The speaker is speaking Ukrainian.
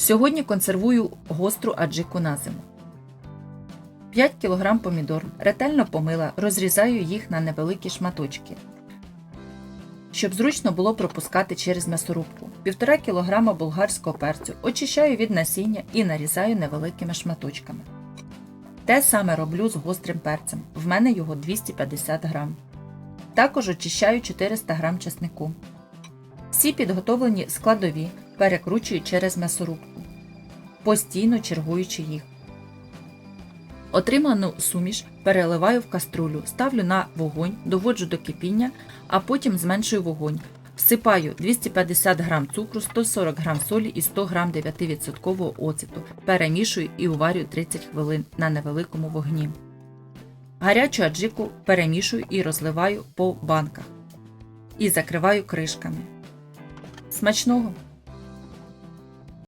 Сьогодні консервую гостру аджику на зиму. 5 кг помідор ретельно помила, розрізаю їх на невеликі шматочки, щоб зручно було пропускати через м'ясорубку. 1,5 кг болгарського перцю очищаю від насіння і нарізаю невеликими шматочками. Те саме роблю з гострим перцем. В мене його 250 г. Також очищаю 400 г чеснику. Всі підготовлені складові перекручую через м'ясорубку, постійно чергуючи їх. Отриману суміш переливаю в каструлю, ставлю на вогонь, доводжу до кипіння, а потім зменшую вогонь. Всипаю 250 г цукру, 140 г солі і 100 г 9% оцету. Перемішую і уварю 30 хвилин на невеликому вогні. Гарячу аджику перемішую і розливаю по банках. І закриваю кришками. Смачного!